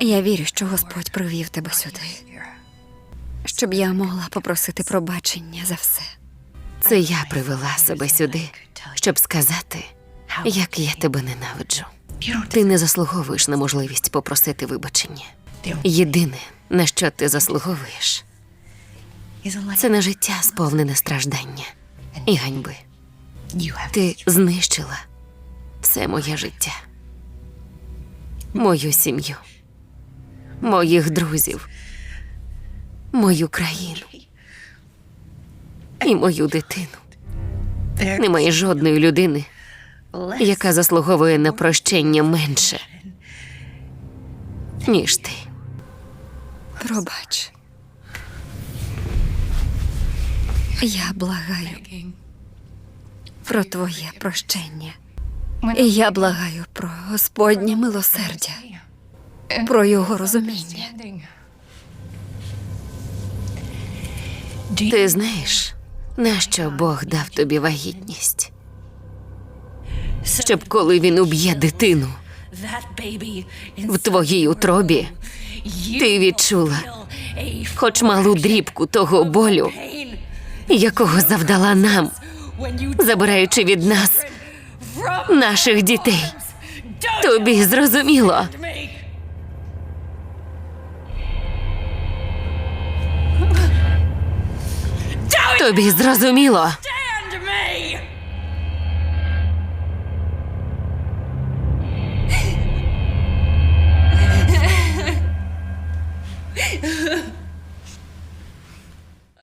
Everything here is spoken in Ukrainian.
Я вірю, що Господь привів тебе сюди, щоб я могла попросити пробачення за все. Це я привела себе сюди, щоб сказати, як я тебе ненавиджу. Ти не заслуговуєш на можливість попросити вибачення. Єдине, на що ти заслуговуєш, це на життя сповнене страждання і ганьби. Ти знищила все моє життя, мою сім'ю, моїх друзів, мою країну і мою дитину. Немає жодної людини, яка заслуговує на прощення менше, ніж ти. Пробач. Я благаю про твоє прощення. І я благаю про Господнє милосердя, про його розуміння. Ти знаєш, нащо Бог дав тобі вагітність? Щоб коли він уб'є дитину в твоїй утробі, ти відчула хоч малу дрібку того болю, якого завдала нам, забираючи від нас наших дітей. Тобі зрозуміло. Тобі зрозуміло.